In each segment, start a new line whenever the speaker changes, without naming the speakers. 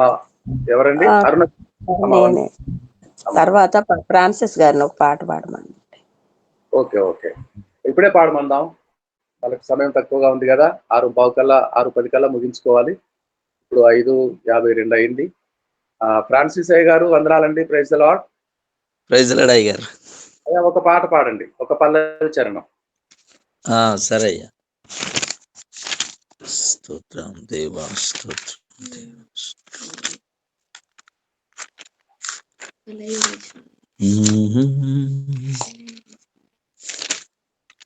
అమ్మ ఎవరండి. అరుణ
నేనే. తర్వాత ఫ్రాన్సిస్ గారిని ఒక పాట పాడమని
ఓకే ఓకే. ఇప్పుడే పాడమందాం. వాళ్ళకి సమయం తక్కువగా ఉంది కదా. ఆరు పావు కల్లా ఆరు పది కల్లా ముగించుకోవాలి. ఇప్పుడు ఐదు యాభై రెండు అయింది. ఆ, ఫ్రాన్సిస్ అయ్య గారు వందనాలండి. ప్రైజ్ లాడ్
ప్రైజ్ లడాయి గారు.
ఒక పాట పాడండి. ఒక పల్లవి చరణం.
ఆ, సరే అయ్యా. స్తోత్రం దేవా, స్తోత్రం.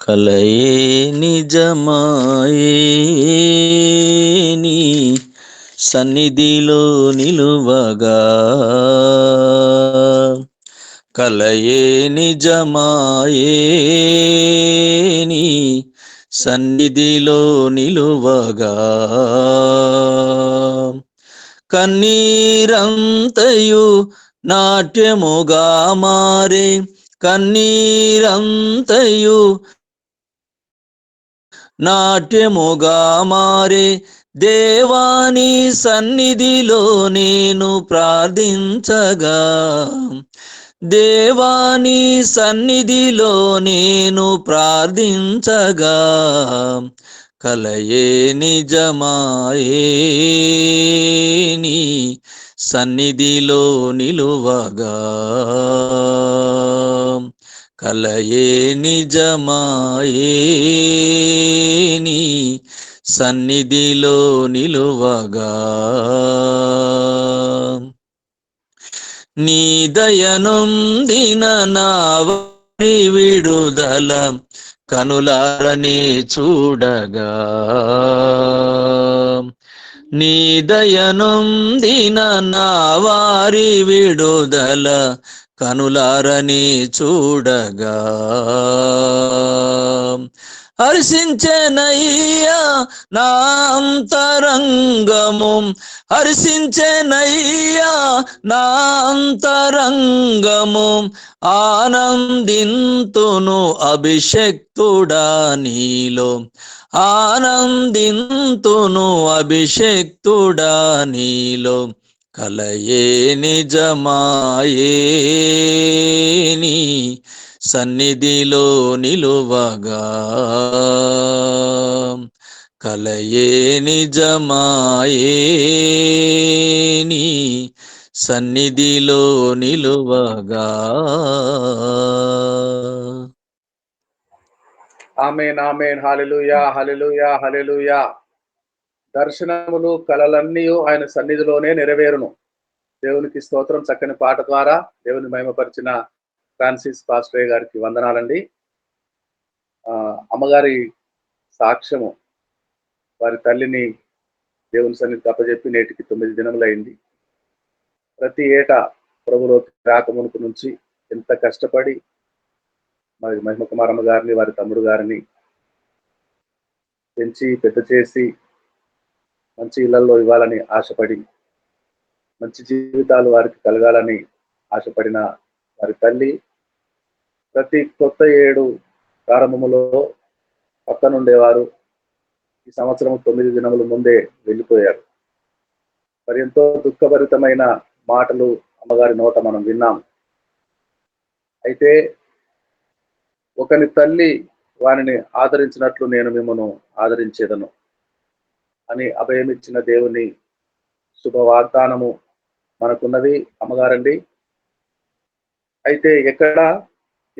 కలయే నిజమాయే సన్నిధిలో నిలువగా. కలయే నిజమాయే సన్నిధిలో నిలువగా. కన్నీరంతయు నాట్యముగా మారే. కన్నీరంతయు నాట్యముగా మారే. దేవాని సన్నిధిలో నేను ప్రార్థించగా. దేవాని సన్నిధిలో నేను ప్రార్థించగా. కలయే నిజమాయేని సన్నిధిలో నిలువగా. కలయే నిజమాయేని సన్నిధిలో నిలువగా. నీ దయనుందిన నా వారి విడుదల కనులారని చూడగా. నీ దయనుందిన నా వారి విడుదల కనులారని చూడగా. హర్షించెనయ్యా నా అంతరంగము. హర్షించెనయ్యా నా అంతరంగము. ఆనందింతును అభిషక్తుడా నీలో. ఆనందింతును అభిషక్తుడా నీలో. కలయే నిజమాయే నీ సన్నిధిలో నిలువగా. కలయే నిజమాయే నీ సన్నిధిలో నిలువగా.
Amen amen. Hallelujah hallelujah hallelujah. దర్శనములు కలలన్నీ ఆయన సన్నిధిలోనే నెరవేరును. దేవునికి స్తోత్రం చక్కని పాట ద్వారా దేవుని మహిమపరిచిన ఫ్రాన్సిస్ పాస్ట్రే గారికి వందనాలండి. అమ్మగారి సాక్ష్యము వారి తల్లిని దేవుని సన్నిధికి అప్పచెప్పి నేటికి తొమ్మిది దినములైంది. ప్రతి ఏటా ప్రభులోకి రాకమునుకు నుంచి ఎంత కష్టపడి మరి మహిమ కుమారమ్మ గారిని వారి తమ్ముడు గారిని పెంచి పెద్ద చేసి మంచి ఇళ్ళలో ఇవ్వాలని ఆశపడి మంచి జీవితాలు వారికి కలగాలని ఆశపడిన వారి తల్లి ప్రతి కొత్త ఏడు ప్రారంభములో పక్కనుండేవారు ఈ సంవత్సరం తొమ్మిది దినముల ముందే వెళ్ళిపోయారు. మరి ఎంతో దుఃఖభరితమైన మాటలు అమ్మగారి నోట మనం విన్నాం. అయితే ఒకని తల్లి వారిని ఆదరించినట్లు నేను మిమ్మను ఆదరించేదను అని అభయమిచ్చిన దేవుని శుభ వాగ్దానము మనకున్నది అమ్మగారండి. అయితే ఎక్కడ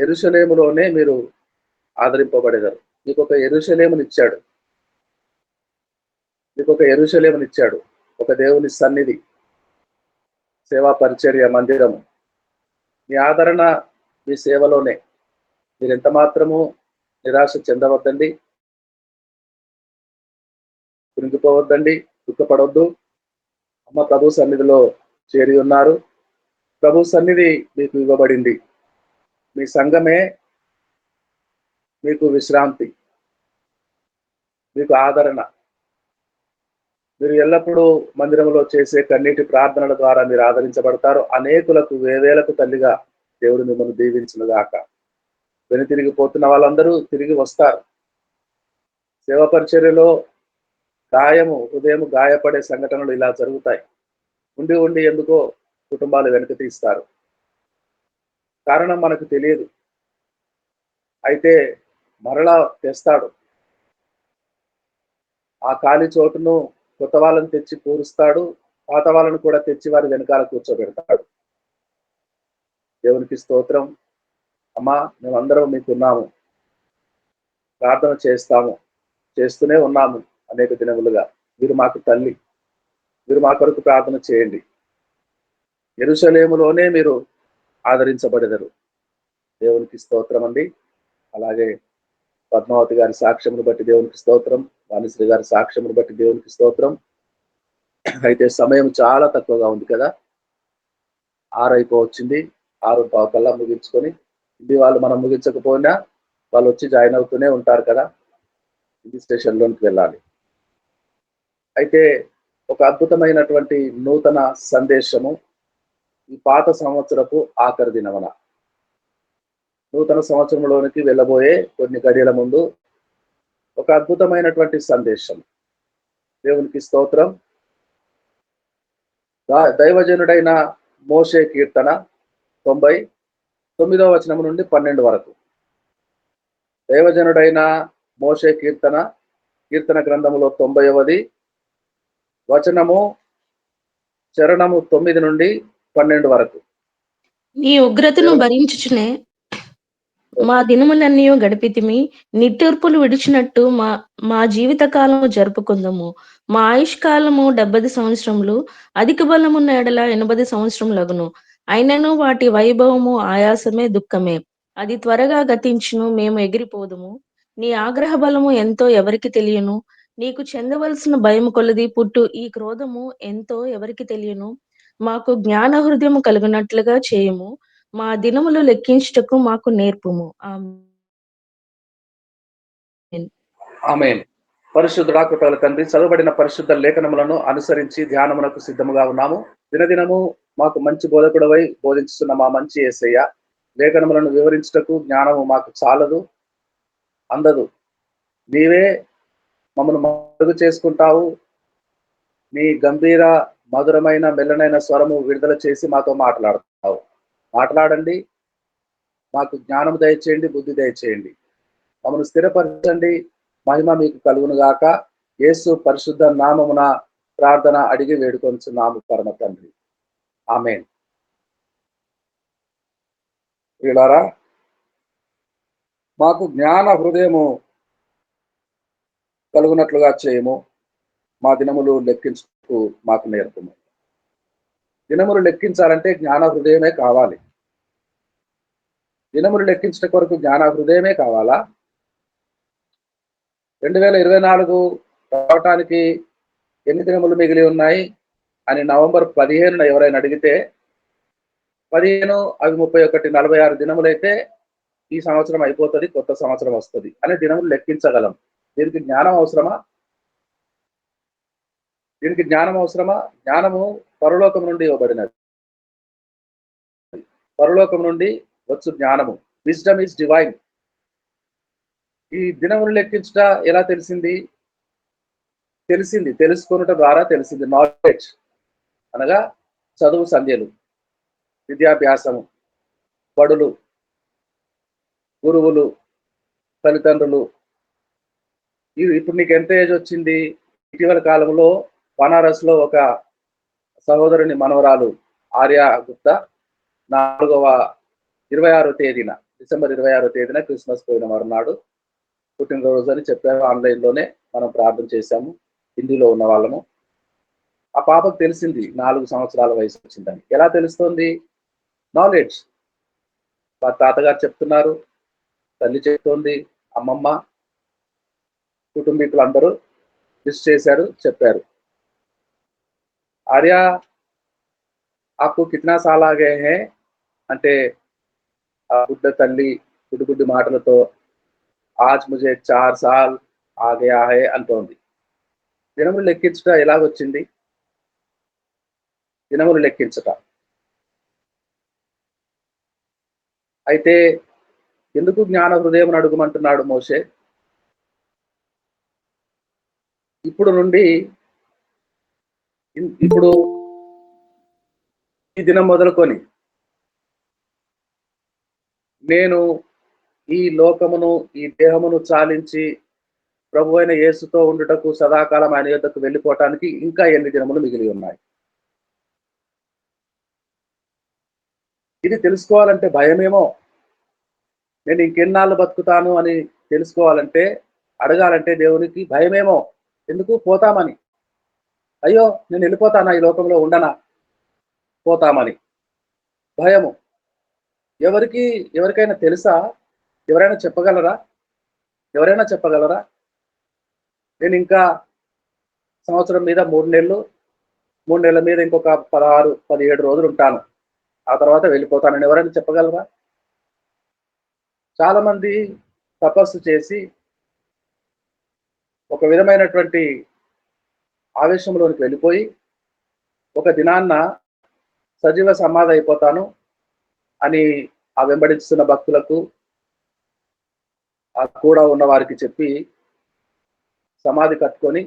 ఎరుసలేములోనే మీరు ఆదరింపబడేదారు. మీకు ఒక ఎరుసలేమునిచ్చాడు మీకు ఒక ఎరుసలేమునిచ్చాడు ఒక దేవుని సన్నిధి సేవా పరిచర్య మందిరము. మీ ఆదరణ మీ సేవలోనే. మీరు ఎంత మాత్రము నిరాశ చెందవద్దండి. కురింగిపోవద్దండి దుఃఖపడవద్దు అమ్మ ప్రభు సన్నిధిలో చేరి ఉన్నారు. ప్రభు సన్నిధి మీకు ఇవ్వబడింది. మీ సంఘమే మీకు విశ్రాంతి మీకు ఆదరణ. మీరు ఎల్లప్పుడూ మందిరంలో చేసే కన్నీటి ప్రార్థనల ద్వారా మీరు ఆదరించబడతారు. అనేకులకు వేవేలకు తల్లిగా దేవుడు మిమ్మల్ని దీవించునుగాక. వెను తిరిగిపోతున్న వాళ్ళందరూ తిరిగి వస్తారు. సేవ పరిచర్యలో గాయము హృదయం గాయపడే సంఘటనలు ఇలా జరుగుతాయి. ఉండి ఉండి ఎందుకో కుటుంబాలు వెనక తీస్తారు. కారణం మనకు తెలియదు. అయితే మరలా తెస్తాడు. ఆ ఖాళీ చోటును కొత్త వాళ్ళని తెచ్చి పూరుస్తాడు పాత వాళ్ళని కూడా తెచ్చి వారి వెనకాల కూర్చోబెడతాడు. దేవునికి స్తోత్రం. అమ్మా మేమందరం మీకున్నాము. ప్రార్థన చేస్తాము. చేస్తూనే ఉన్నాము అనేక దినములుగా. మీరు మాకు తల్లి. మీరు మా కొరకు ప్రార్థన చేయండి. ఎరుసలేములోనే మీరు ఆదరించబడెదరు. దేవునికి స్తోత్రం అండి అలాగే పద్మావతి గారి సాక్ష్యమును బట్టి దేవునికి స్తోత్రం వాణిశ్రీ గారి సాక్ష్యమును బట్టి దేవునికి స్తోత్రం. అయితే సమయం చాలా తక్కువగా ఉంది కదా. ఆరు అయిపోవచ్చింది. ఆరు పావు కల్లా ముగించుకొని ఇది వాళ్ళు మనం ముగించకపోయినా వాళ్ళు వచ్చి జాయిన్ అవుతూనే ఉంటారు కదా. ఇది స్టేషన్లోనికి వెళ్ళాలి. అయితే ఒక అద్భుతమైనటువంటి నూతన సందేశము. ఈ పాత సంవత్సరపు ఆఖరి దినమన. నూతన సంవత్సరంలోనికి వెళ్ళబోయే కొన్ని గడియల ముందు ఒక అద్భుతమైనటువంటి సందేశం. దేవునికి స్తోత్రం. దైవజనుడైన మోషే కీర్తన తొంభై తొమ్మిదవ వచనం నుండి పన్నెండు వరకు. దైవజనుడైన మోషే కీర్తన కీర్తన గ్రంథములో తొంభైవది వచనము చరణము తొమ్మిది నుండి పన్నెండు వరకు.
నీ ఉగ్రతను భరించుచునే మా దినములన్నీ గడిపితిమి నిట్టూర్పులు విడిచినట్టు మా మా జీవిత కాలము జరుపుకుందాము. మా ఆయుష్ కాలము డెబ్బది సంవత్సరములు అధిక బలమున్న ఎడల ఎనభది సంవత్సరములగును. అయినను వాటి వైభవము ఆయాసమే దుఃఖమే. అది త్వరగా గతించును మేము ఎగిరిపోదుము. నీ ఆగ్రహ బలము ఎంతో ఎవరికి తెలియను? నీకు చెందవలసిన భయం కొలది పుట్టు ఈ క్రోధము ఎంతో ఎవరికి తెలియను? మాకు జ్ఞాన హృదయం కలుగునట్లుగా చేయము. మా దినములు లెక్కించుటకు మాకు నేర్పుము. ఆమేన్.
ఆమె పరిశుద్ధుడా తండ్రి చదవబడిన పరిశుద్ధ లేఖనములను అనుసరించి ధ్యానమునకు సిద్ధముగా ఉన్నాము. దినదినము మాకు మంచి బోధకుడవై బోధించుతున్న మా మంచి ఏసయ్య. లేఖనములను వివరించుటకు జ్ఞానము మాకు చాలదు అందదు. నీవే మమ్మల్ని మరుగు చేసుకుంటావు. నీ గంభీర మధురమైన మెల్లనైన స్వరము విడుదల చేసి మాతో మాట్లాడుతున్నావు మాట్లాడండి. మాకు జ్ఞానం దయచేయండి బుద్ధి దయచేయండి. మమ్మల్ని స్థిరపరచండి. మహిమ మీకు కలుగును గాక. యేసు పరిశుద్ధ నామమున ప్రార్థన అడిగి వేడుకొంచున్నాము పరమ తండ్రి. ఆమెన్. వీళ్ళారా మాకు జ్ఞాన హృదయము కలుగునట్లుగా చేయము. మా దినములు లెక్కించు మాకు నేర్పమని. దినములు లెక్కించాలంటే జ్ఞాన హృదయమే కావాలి. దినములు లెక్కించట కొరకు జ్ఞాన హృదయమే కావాలా? రెండు వేల ఇరవై నాలుగు రావటానికి ఎన్ని దినములు మిగిలి ఉన్నాయి? అని నవంబర్ పదిహేనున ఎవరైనా అడిగితే పదిహేను అవి ముప్పై ఒకటి నలభై ఆరు దినములైతే ఈ సంవత్సరం అయిపోతుంది కొత్త సంవత్సరం వస్తుంది అనే దినములు లెక్కించగలం. దీనికి జ్ఞానం అవసరమా? దీనికి జ్ఞానం అవసరమా? జ్ఞానము పరలోకం నుండి ఇవ్వబడినది. పరలోకం నుండి వచ్చు జ్ఞానము. విజ్డమ్ ఈజ్ డివైన్ ఈ దినములు లెక్కించుట ఎలా తెలిసింది? తెలిసింది. తెలుసుకొనుట ద్వారా తెలిసింది. నాలెడ్జ్ అనగా చదువు సంధ్యలు విద్యాభ్యాసము బడులు గురువులు తల్లిదండ్రులు. ఇవి ఇప్పుడు నీకు ఎంత ఏజ్ వచ్చింది? ఇటీవల కాలంలో బనారస్లో ఒక సహోదరుని మనవరాలు ఆర్య గుప్తా నాలుగవ ఇరవై ఆరో తేదీన డిసెంబర్ ఇరవై ఆరో తేదీన క్రిస్మస్ పోయిన మరునాడు పుట్టినరోజు అని చెప్పారు. ఆన్లైన్లోనే మనం ప్రార్థన చేశాము. హిందీలో ఉన్న వాళ్ళము. ఆ పాపకు తెలిసింది నాలుగు సంవత్సరాల వయసు వచ్చిందని. ఎలా తెలుస్తుంది? నాలెడ్జ్ మా తాతగారు చెప్తున్నారు. తల్లి చెప్తోంది. అమ్మమ్మ కుటుంబీకులు అందరూ విష్ చేశారు చెప్పారు. ఆర్య ఆకు కిట్నా సాలాగే హే అంటే ఆ బుడ్డ తల్లి గుడ్డు గుడ్డి మాటలతో ఆజ్ ముజే చార్ సాల్ ఆగే ఆహే అంటోంది దినములు లెక్కించుట ఎలాగొచ్చింది దినములు లెక్కించుట అయితే ఎందుకు జ్ఞాన హృదయం అడుగుమంటున్నాడు మోషే ఇప్పుడు నుండి ఇప్పుడు ఈ దినం మొదలుకొని నేను ఈ లోకమును ఈ దేహమును చాలించి ప్రభు అయిన యేసుతో ఉండుటకు సదాకాలం ఆయన యొద్దకు వెళ్ళిపోవటానికి ఇంకా ఎన్ని దినములు మిగిలి ఉన్నాయి. ఇది తెలుసుకోవాలంటే భయమేమో. నేను ఇంకెన్నాళ్ళు బతుకుతాను అని తెలుసుకోవాలంటే అడగాలంటే దేవునికి భయమేమో. ఎందుకు? పోతామని. అయ్యో నేను వెళ్ళిపోతానా? ఈ లోకంలో ఉండనా? పోతామని. భయము. ఎవరికి ఎవరికైనా తెలుసా? ఎవరైనా చెప్పగలరా? ఎవరైనా చెప్పగలరా? నేను ఇంకా సంవత్సరం మీద మూడు నెలలు మూడు నెలల మీద ఇంకొక పదహారు పదిహేడు రోజులు ఉంటాను. ఆ తర్వాత వెళ్ళిపోతానని ఎవరైనా చెప్పగలరా? చాలామంది తపస్సు చేసి ఒక విధమైనటువంటి ఆవేశంలోనికి వెళ్ళిపోయి ఒక దినాన్న సజీవ సమాధి అయిపోతాను అని ఆ వెంబడిస్తున్న భక్తులకు ఆ కూడా ఉన్న వారికి చెప్పి సమాధి కట్టుకొని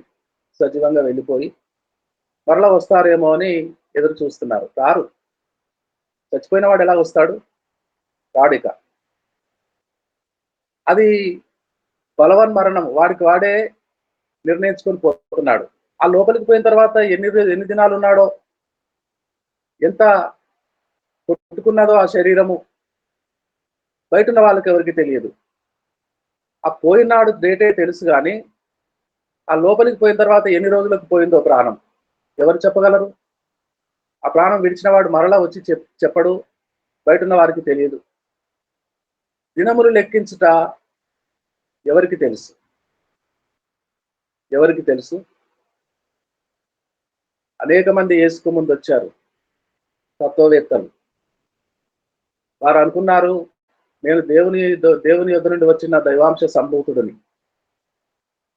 సజీవంగా వెళ్ళిపోయి మరలా వస్తారేమో అని ఎదురు చూస్తున్నారు. రారు. చచ్చిపోయిన వాడు ఎలా వస్తాడు? రాడు ఇక. అది బలవన్ మరణం. వాడికి వాడే నిర్ణయించుకొని పోతున్నాడు. ఆ లోపలికి పోయిన తర్వాత ఎన్ని రోజు- ఎన్ని దినాలు ఉన్నాడో ఎంత కొట్టుకున్నదో ఆ శరీరము బయట ఉన్న వాళ్ళకి ఎవరికి తెలియదు. ఆ పోయినాడు డేటే తెలుసు కానీ ఆ లోపలికి పోయిన తర్వాత ఎన్ని రోజులకు పోయిందో ప్రాణం. ఎవరు చెప్పగలరు? ఆ ప్రాణం విడిచిన వాడు మరలా వచ్చి చెప్ చెప్పడు బయట ఉన్న వారికి తెలియదు. దినములు లెక్కించుట ఎవరికి తెలుసు? ఎవరికి తెలుసు? అనేక మంది యేసుకు ముందు వచ్చారు. తత్వవేత్తలు. వారు అనుకున్నారు నేను దేవుని దేవుని యొద్ నుండి వచ్చిన దైవాంశ సంభూతుడిని.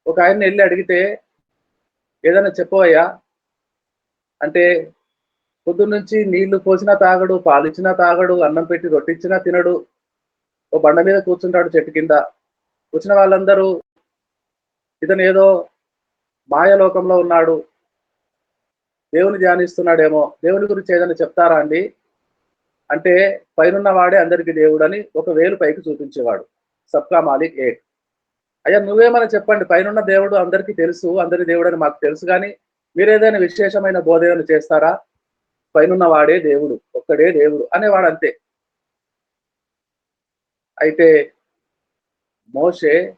ఒక ఆయన వెళ్ళి అడిగితే ఏదైనా చెప్పవయ్యా? అంటే పొద్దున్న నుంచి నీళ్ళు పోసినా తాగడు పాలిచ్చినా తాగడు అన్నం పెట్టి రొట్టిచ్చినా తినడు ఓ బండ మీద కూర్చుంటాడు చెట్టు కింద. వచ్చిన వాళ్ళందరూ ఇతను ఏదో మాయలోకంలో ఉన్నాడు దేవుని ధ్యానిస్తున్నాడేమో. దేవుని గురించి ఏదైనా చెప్తారా అండి? అంటే పైనున్న వాడే అందరికి దేవుడు అని ఒక వేలు పైకి చూపించేవాడు. సబ్కా మాలిక్ ఏక్. అయ్యా నువ్వేమైనా చెప్పండి పైనున్న దేవుడు అందరికీ తెలుసు అందరి దేవుడు అని మాకు తెలుసు కానీ మీరు ఏదైనా విశేషమైన బోధనలు చేస్తారా? పైనున్న వాడే దేవుడు ఒక్కడే దేవుడు అనేవాడు అంతే. అయితే మోషే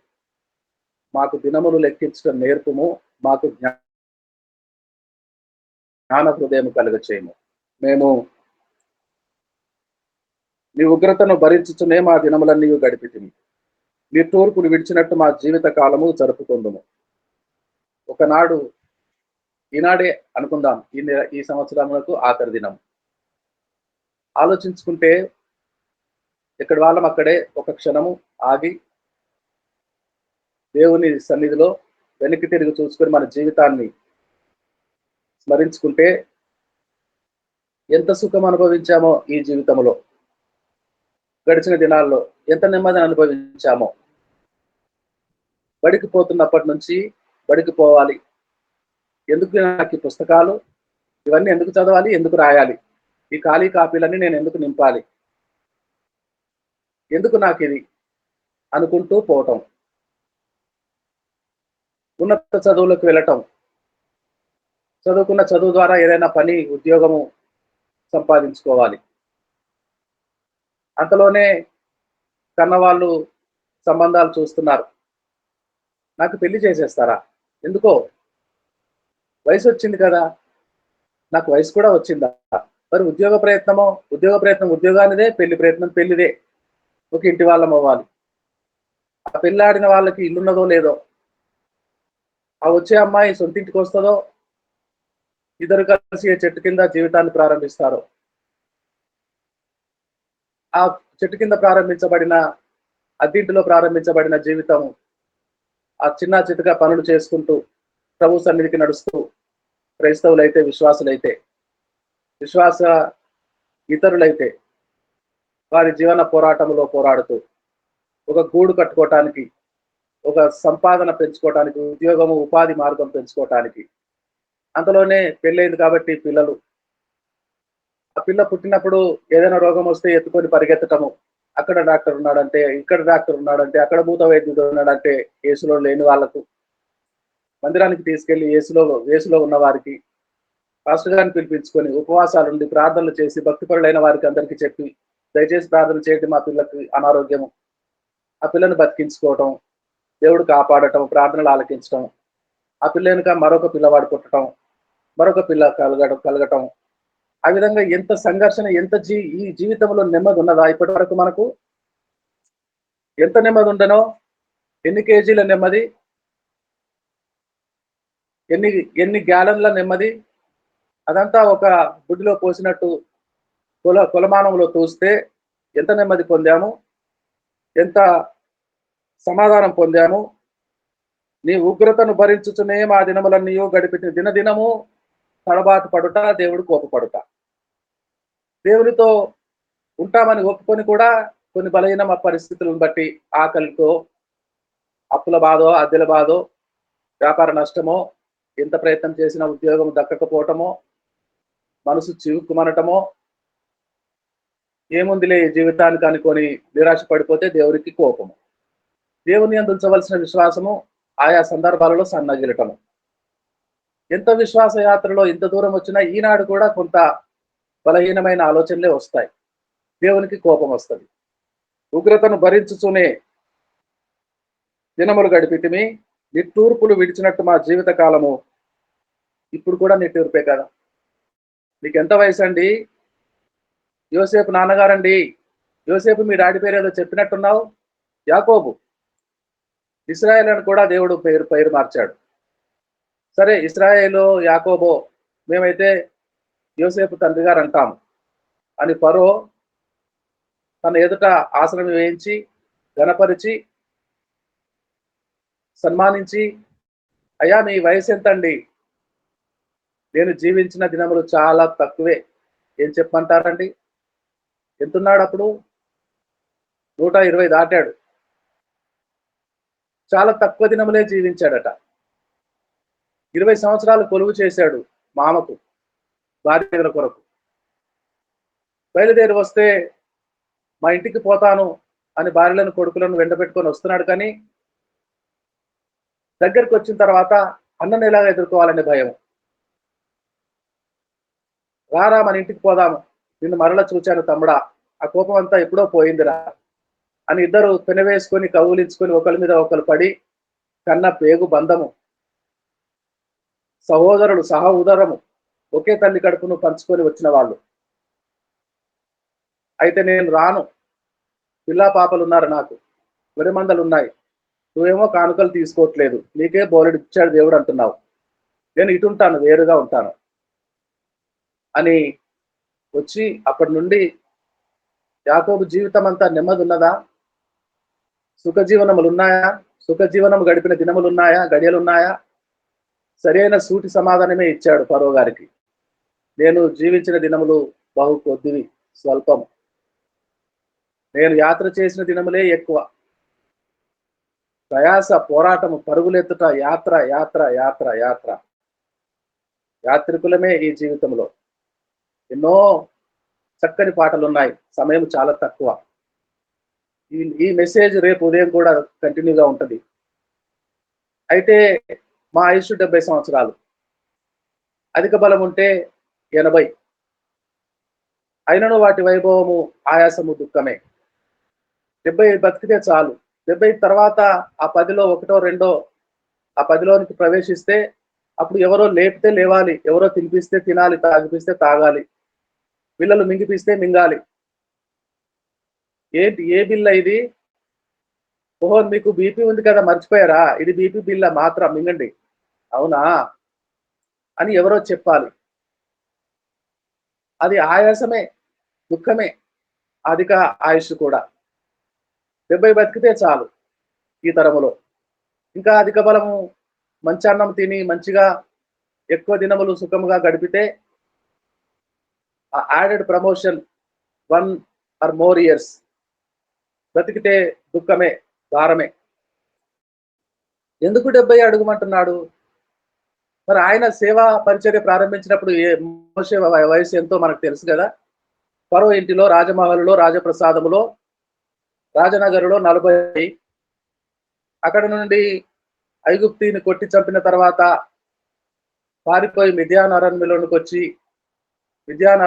మాకు దినములు లెక్కించడం నేర్పుము మాకు జ్ఞా- జ్ఞాన హృదయం కలుగ చేయము మేము నీ ఉగ్రతను భరించుచునే మా దినములన్నీ గడిపితిమి. నీ తూర్పును విడిచినట్టు మా జీవిత కాలము జరుపుకుందుము. ఒకనాడు ఈనాడే అనుకుందాం ఈ నెల ఈ సంవత్సరములకు ఆఖరి దినం. ఆలోచించుకుంటే ఇక్కడ వాళ్ళం అక్కడే ఒక క్షణము ఆగి దేవుని సన్నిధిలో వెనక్కి తిరిగి చూసుకొని మన జీవితాన్ని స్మరించుకుంటే ఎంత సుఖం అనుభవించామో ఈ జీవితంలో? గడిచిన దినాల్లో ఎంత నెమ్మదిని అనుభవించామో? బడికి పోతున్నప్పటి నుంచి బడికి పోవాలి. ఎందుకు నాకు ఈ పుస్తకాలు? ఇవన్నీ ఎందుకు చదవాలి? ఎందుకు రాయాలి? ఈ ఖాళీ కాపీలన్నీ నేను ఎందుకు నింపాలి? ఎందుకు నాకు ఇది? అనుకుంటూ పోవటం. ఉన్నత చదువులకు వెళ్ళటం. చదువుకున్న చదువు ద్వారా ఏదైనా పని ఉద్యోగము సంపాదించుకోవాలి. అంతలోనే కన్నవాళ్ళు సంబంధాలు చూస్తున్నారు. నాకు పెళ్ళి చేసేస్తారా? ఎందుకో? వయసు వచ్చింది కదా. నాకు వయసు కూడా వచ్చిందా? మరి ఉద్యోగ ప్రయత్నమో ఉద్యోగ ప్రయత్నం ఉద్యోగానిదే పెళ్ళి ప్రయత్నం పెళ్ళిదే. ఒక ఇంటి వాళ్ళం అవ్వాలి. ఆ పెళ్ళాడిన వాళ్ళకి ఇల్లున్నదో లేదో ఆ వచ్చే అమ్మాయి సొంతింటికి వస్తుందో ఇద్దరు కలిసి చెట్టు కింద జీవితాన్ని ప్రారంభిస్తారు. ఆ చెట్టు కింద ప్రారంభించబడిన అద్దీంటిలో ప్రారంభించబడిన జీవితం ఆ చిన్న చితక పనులు చేసుకుంటూ ప్రభు సన్నిధికి నడుస్తూ క్రైస్తవులైతే విశ్వాసులైతే విశ్వాస ఇతరులైతే వారి జీవన పోరాటంలో పోరాడుతూ ఒక గూడు కట్టుకోవటానికి ఒక సంపాదన పెంచుకోవటానికి ఉద్యోగము ఉపాధి మార్గం పెంచుకోవటానికి అంతలోనే పెళ్ళైంది కాబట్టి పిల్లలు. ఆ పిల్ల పుట్టినప్పుడు ఏదైనా రోగం వస్తే ఎత్తుకొని పరిగెత్తటము. అక్కడ డాక్టర్ ఉన్నాడంటే ఇక్కడ డాక్టర్ ఉన్నాడంటే అక్కడ భూత వైద్యుడు ఉన్నాడంటే ఏసులో లేని వాళ్ళకు. మందిరానికి తీసుకెళ్ళి ఏసులో ఏసులో ఉన్న వారికి పాస్టర్ గారిని పిలిపించుకొని ఉపవాసాలు ఉండి ప్రార్థనలు చేసి భక్తిపరులైన వారికి అందరికీ చెప్పి దయచేసి ప్రార్థన చేయండి మా పిల్లకి అనారోగ్యము. ఆ పిల్లను బతికించుకోవటం దేవుడు కాపాడటం ప్రార్థనలు ఆలకించటం. ఆ పిల్ల వెనుక మరొక పిల్లవాడు పుట్టడం మరొక పిల్ల కలగడం కలగటం. ఆ విధంగా ఎంత సంఘర్షణ ఎంత జీ ఈ జీవితంలో నెమ్మది ఉన్నదా ఇప్పటి వరకు మనకు? ఎంత నెమ్మది ఉండనో? ఎన్ని కేజీల నెమ్మది? ఎన్ని ఎన్ని గ్యాలన్ల నెమ్మది? అదంతా ఒక గుడ్డిలో పోసినట్టు కుల కులమానంలో తూస్తే ఎంత నెమ్మది పొందాము? ఎంత సమాధానం పొందాము? నీ ఉగ్రతను భరించుచునే మా దినములన్నీ గడిపి దినదినము తడబాటు పడుట దేవుడు కోపపడుట. దేవునితో ఉంటామని ఒప్పుకొని కూడా కొన్ని బలహీన పరిస్థితులను బట్టి ఆకలితో అప్పుల బాధో అద్దెల బాధో వ్యాపార నష్టమో ఎంత ప్రయత్నం చేసినా ఉద్యోగం దక్కకపోవటమో మనసు చివుక్కుమనటమో ఏముందిలే జీవితానికి అనుకొని నిరాశ పడిపోతే దేవునికి కోపము. దేవుని అందించవలసిన విశ్వాసము ఆయా సందర్భాలలో సన్నగిలటం ఎంత విశ్వాస యాత్రలో ఇంత దూరం వచ్చినా ఈనాడు కూడా కొంత బలహీనమైన ఆలోచనలే వస్తాయి. దేవునికి కోపం వస్తుంది. ఉగ్రతను భరించుచునే దినములు గడిపితిమి నిట్టూర్పులు విడిచినట్టు మా జీవిత కాలము ఇప్పుడు కూడా నిట్టూర్పే కదా. మీకు ఎంత వయసు అండి యోసేపు నాన్నగారండి. యోసేపు మీ డాడీ పేరు ఏదో చెప్పినట్టున్నావు? యాకోబు. ఇస్రాయేల్ అని కూడా దేవుడు పేరు పేరు మార్చాడు. సరే ఇస్రాయేలు యాకోబో మేమైతే యోసేపు తండ్రి గారు అంటాం అని పరో తన ఎదుట ఆసనం వేయించి గణపరిచి సన్మానించి అయ్యా మీ వయసు ఎంతండి? నేను జీవించిన దినములు చాలా తక్కువే. ఏం చెప్పమంటారండి? ఎంతున్నాడు అప్పుడు? నూట ఇరవై దాటాడు. చాలా తక్కువ దినములే జీవించాడట. ఇరవై సంవత్సరాలు కొలువు చేశాడు మామకు భార్యల కొరకు. బయలుదేరి వస్తే మా ఇంటికి పోతాను అని భార్యలను కొడుకులను వెంటబెట్టుకొని వస్తున్నాడు కానీ దగ్గరికి వచ్చిన తర్వాత అన్నను ఎలాగ ఎదుర్కోవాలనే భయం. రారా మన ఇంటికి పోదాము. నిన్ను మరల చూచాను తమ్ముడా. ఆ కోపం అంతా ఎప్పుడో పోయిందిరా. అని ఇద్దరు పెనవేసుకొని కౌలించుకొని ఒకరి మీద ఒకరు పడి కన్న పేగు బంధము. సహోదరుడు సహ ఉదరము. ఒకే తల్లి కడుపును పంచుకొని వచ్చిన వాళ్ళు. అయితే నేను రాను. పిల్లా పాపలు ఉన్నారు నాకు. మందలు ఉన్నాయి. నువ్వేమో కానుకలు తీసుకోవట్లేదు. నీకే బోలెడు ఇచ్చాడు దేవుడు అంటున్నావు. నేను ఇటుంటాను వేరుగా ఉంటాను. అని వచ్చి అప్పటి నుండి యాకోబు జీవితం అంతా నెమ్మది ఉన్నదా? సుఖ జీవనములు ఉన్నాయా సుఖ జీవనము గడిపిన దినములు ఉన్నాయా గడియలు ఉన్నాయా సరైన సూటి సమాధానమే ఇచ్చాడు పరో గారికి. నేను జీవించిన దినములు బహు కొద్దివి స్వల్పం నేను యాత్ర చేసిన దినములే ఎక్కువ. ప్రయాస పోరాటము పరుగులెత్తుట యాత్ర యాత్ర యాత్ర యాత్ర. యాత్రికులమే ఈ జీవితంలో. ఎన్నో చక్కని పాటలు ఉన్నాయి సమయం చాలా తక్కువ. ఈ ఈ మెసేజ్ రేపు ఉదయం కూడా కంటిన్యూగా ఉంటుంది. అయితే మా ఆయుష్ డెబ్బై సంవత్సరాలు. అధిక బలం ఉంటే ఎనభై. అయినను వాటి వైభవము ఆయాసము దుఃఖమే. డెబ్బై బతికితే చాలు. డెబ్బై తర్వాత ఆ పదిలో ఒకటో రెండో ఆ పదిలోనికి ప్రవేశిస్తే అప్పుడు ఎవరో లేపితే లేవాలి. ఎవరో తినిపిస్తే తినాలి తాగిపిస్తే తాగాలి. పిల్లలు మింగిపిస్తే మింగాలి. ఏంటి ఏ బిల్ ఇది? ఓహో మీకు బీపీ ఉంది కదా మర్చిపోయారా? ఇది బీపీ బిల్ల మాత్రం మింగండి. అవునా? అని ఎవరో చెప్పాలి. అది ఆయాసమే దుఃఖమే అధిక ఆయుష్ కూడా. డెబ్బై బతికితే చాలు ఈ తరములో. ఇంకా అధిక బలము మంచి అన్నం తిని మంచిగా ఎక్కువ దినములు సుఖముగా గడిపితే ఆ added promotion one or more years బ్రతికితే దుఃఖమే భారమే. ఎందుకు డెబ్బై అడుగుమంటున్నాడు? మరి ఆయన సేవా పరిచర్య ప్రారంభించినప్పుడు ఏ మోసే వయసు ఎంతో మనకు తెలుసు కదా? పరో ఇంటిలో రాజమహల్లో రాజప్రసాదములో రాజనగరులో నలభై. అక్కడ నుండి ఐగుప్తిని కొట్టి చంపిన తర్వాత పారిపోయి మిథ్యాన్ వచ్చి మిథ్యాన్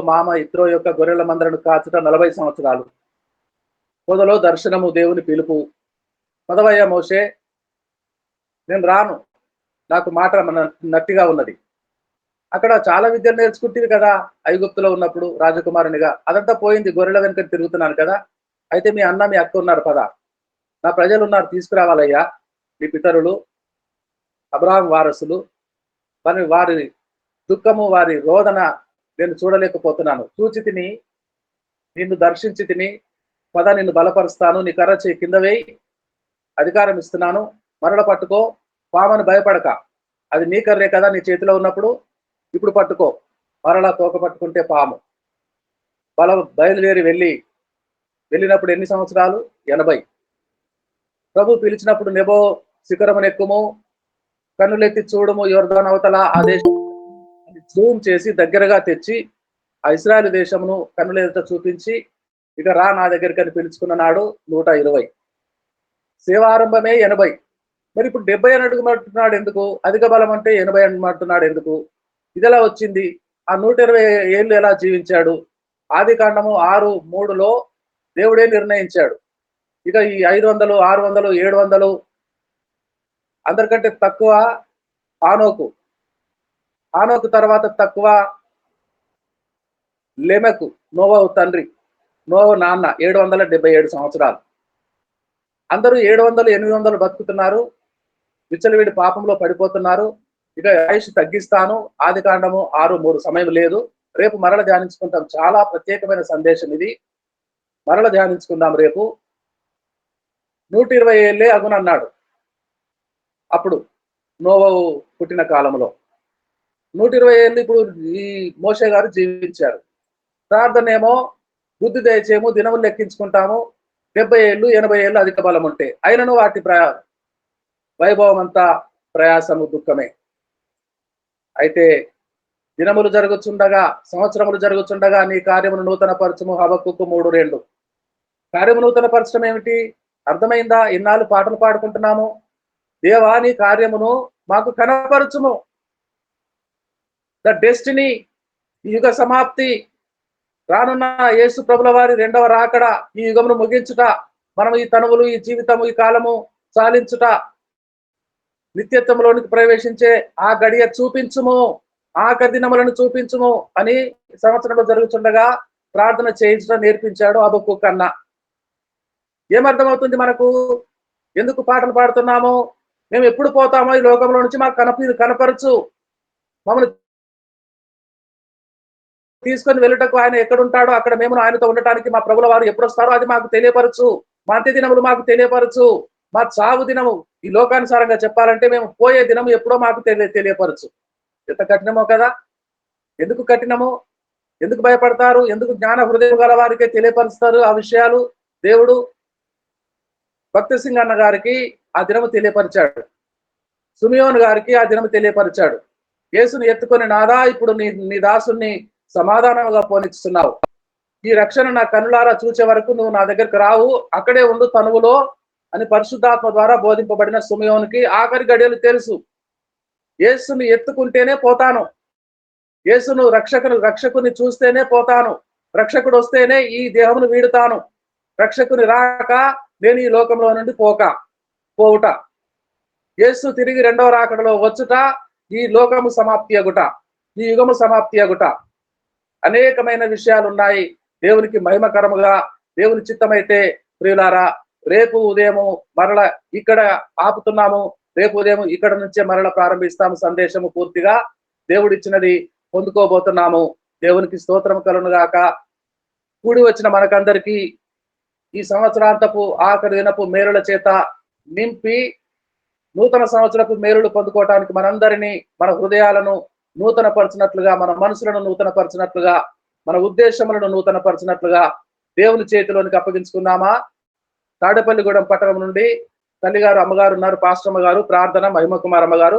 మామ ఇత్రో యొక్క గొర్రెల మందలను కాచుట నలభై సంవత్సరాలు. పొదలో దర్శనము దేవుని పిలుపు. పదవయ్య మోషే నేను రాను. నాకు మాట మన- నట్టిగా ఉన్నది. అక్కడ చాలా విద్యలు నేర్చుకుంటుంది కదా ఐగుప్తులో ఉన్నప్పుడు రాజకుమారునిగా. అదంతా పోయింది గొర్రెల వెనుక తిరుగుతున్నాను కదా. అయితే మీ అన్న మీ అక్క ఉన్నారు పద. నా ప్రజలు ఉన్నారు తీసుకురావాలయ్యా. మీ పితరులు అబ్రాహం వారసులు మరి వారి దుఃఖము వారి రోదన నేను చూడలేకపోతున్నాను. చూచి తిని నిన్ను దర్శించి తిని పద నిన్ను బలపరుస్తాను నీ కర్ర చేయి కింద వేయి. అధికారం ఇస్తున్నాను. మరల పట్టుకో. పామను భయపడక. అది నీ కర్రే కదా నీ చేతిలో ఉన్నప్పుడు. ఇప్పుడు పట్టుకో. మరలా తోక పట్టుకుంటే పాము. బల బయలుదేరి వెళ్ళి. వెళ్ళినప్పుడు ఎన్ని సంవత్సరాలు? ఎనభై. ప్రభు పిలిచినప్పుడు నెబో శిఖరమును ఎక్కుము కన్నులెత్తి చూడము యువర్ధన్ అవతల ఆ దేశం జూమ్ చేసి దగ్గరగా తెచ్చి ఆ ఇస్రాయల్ దేశమును కన్నులెత్త చూపించి ఇక రా నా దగ్గరికి అని పిలుచుకున్న నాడు నూట ఇరవై. సేవారంభమే ఎనభై. మరి ఇప్పుడు డెబ్బై అని అడుగుమంటున్నాడు ఎందుకు? అధిక బలం అంటే ఎనభై అనమంటున్నాడు ఎందుకు? ఇదెలా వచ్చింది? ఆ నూట ఇరవై ఏళ్ళు ఎలా జీవించాడు? ఆది కాండము ఆరు మూడులో దేవుడే నిర్ణయించాడు. ఇక ఈ ఐదు వందలు ఆరు వందలు ఏడు వందలు అందరికంటే తక్కువ ఆనోకు. ఆనోకు తర్వాత తక్కువ లెమెకు నోవవు తండ్రి. నోవ నాన్న ఏడు వందల డెబ్బై ఏడు సంవత్సరాలు. అందరూ ఏడు వందలు ఎనిమిది వందలు బతుకుతున్నారు. విచ్చలవిడి పాపంలో పడిపోతున్నారు. ఇక ఆయుష్ తగ్గిస్తాను. ఆది కాండము ఆరు మూడు సమయం లేదు. రేపు మరల ధ్యానించుకుంటాం. చాలా ప్రత్యేకమైన సందేశం ఇది. మరల ధ్యానించుకుందాం రేపు. నూట ఇరవై ఏళ్ళే అగునన్నాడు అప్పుడు నోవవు పుట్టిన కాలంలో. నూట ఇరవై ఏళ్ళు ఇప్పుడు ఈ మోషే గారు జీవించారు. ప్రార్థన ఏమో బుద్ధి దయచేమో దినములు లెక్కించుకుంటాము. డెబ్బై ఏళ్ళు ఎనభై ఏళ్ళు అధిక బలం ఉంటే అయినను వాటి ప్రయా వైభవం అంతా ప్రయాసము దుఃఖమే. అయితే దినములు జరుగుచుండగా సంవత్సరములు జరుగుచుండగా నీ కార్యమును నూతన పరచము హబక్కుకు మూడు రెండు. కార్యము నూతన పరచడం ఏమిటి? అర్థమైందా? ఇన్నాళ్ళు పాటలు పాడుకుంటున్నాము. దేవా నీ కార్యమును మాకు కనపరచుము. ద డెస్టినీ యుగ సమాప్తి రానున్న యేసు ప్రభుల వారి రెండవ రాకడ ఈ యుగమును ముగించుట మనం ఈ తనువులు ఈ జీవితము ఈ కాలము చాలించుట నిత్యత్వంలోనికి ప్రవేశించే ఆ గడియ చూపించుము ఆఖరి దినములను చూపించుము అని సంవత్సరంలో జరుగుతుండగా ప్రార్థన చేయించడం నేర్పించాడు అబక్కు కన్నా. ఏమర్థమవుతుంది మనకు? ఎందుకు పాటలు పాడుతున్నాము? మేము ఎప్పుడు పోతామో ఈ లోకంలో నుంచి మాకు కనప కనపరచు. మమ్మల్ని తీసుకొని వెళ్ళటకు ఆయన ఎక్కడుంటాడో అక్కడ మేము ఆయనతో ఉండటానికి మా ప్రభుల వారు ఎప్పుడు వస్తారో అది మాకు తెలియపరచు. మా అంత్య దినములు మాకు తెలియపరచు. మా చావు దినము ఈ లోకానుసారంగా చెప్పాలంటే మేము పోయే దినము ఎప్పుడో మాకు తెలియ తెలియపరచు. ఎంత కఠినమో కదా? ఎందుకు కఠినము? ఎందుకు భయపడతారు? ఎందుకు జ్ఞాన హృదయం గల వారికే తెలియపరుస్తారు ఆ విషయాలు? దేవుడు భక్తి సింగ్ అన్న గారికి ఆ దినము తెలియపరిచాడు. సుమియోన్ గారికి ఆ దినము తెలియపరిచాడు. యేసుని ఎత్తుకొని నాదా ఇప్పుడు నీ నీ దాసుని సమాధానంగా పోనిస్తున్నావు ఈ రక్షణ నా కనులారా చూచే వరకు నువ్వు నా దగ్గరకు రావు. అక్కడే ఉండు తనువులో అని పరిశుద్ధాత్మ ద్వారా బోధింపబడిన సుమయోనికి ఆఖరి గడియలు తెలుసు. యేసుని ఎత్తుకుంటేనే పోతాను. యేసును రక్షకుని రక్షకుని చూస్తేనే పోతాను. రక్షకుడు వస్తేనే ఈ దేహమును వీడుతాను. రక్షకుని రాక నేను ఈ లోకంలో నుండి పోక పోవుట. యేసు తిరిగి రెండవ రాకడలో వచ్చుట ఈ లోకము సమాప్తి అగుట ఈ యుగము సమాప్తి అగుట. అనేకమైన విషయాలు ఉన్నాయి దేవునికి మహిమకరముగా దేవుని చిత్తమైతే ప్రియులారా రేపు ఉదయము మరల ఇక్కడ ఆపుతున్నాము. రేపు ఉదయం ఇక్కడ నుంచే మరల ప్రారంభిస్తాము సందేశము పూర్తిగా. దేవుడిచ్చినది పొందుకోబోతున్నాము. దేవునికి స్తోత్రం కలను గాక కూడి వచ్చిన మనకందరికీ ఈ సంవత్సరాంతపు ఆఖరి దినపు మేలుల చేత నింపి నూతన సంవత్సరపు మేరులు పొందుకోవటానికి మనందరినీ మన హృదయాలను నూతన పరచినట్లుగా మన మనసులను నూతన పరచినట్లుగా మన ఉద్దేశములను నూతన పరచినట్లుగా దేవుని చేతిలోనికి అప్పగించుకున్నామా తాడేపల్లిగూడెం పట్టణం నుండి తల్లిగారు అమ్మగారు ఉన్నారు. పాస్టమ్మ గారు ప్రార్థన మహిమ కుమార్ అమ్మగారు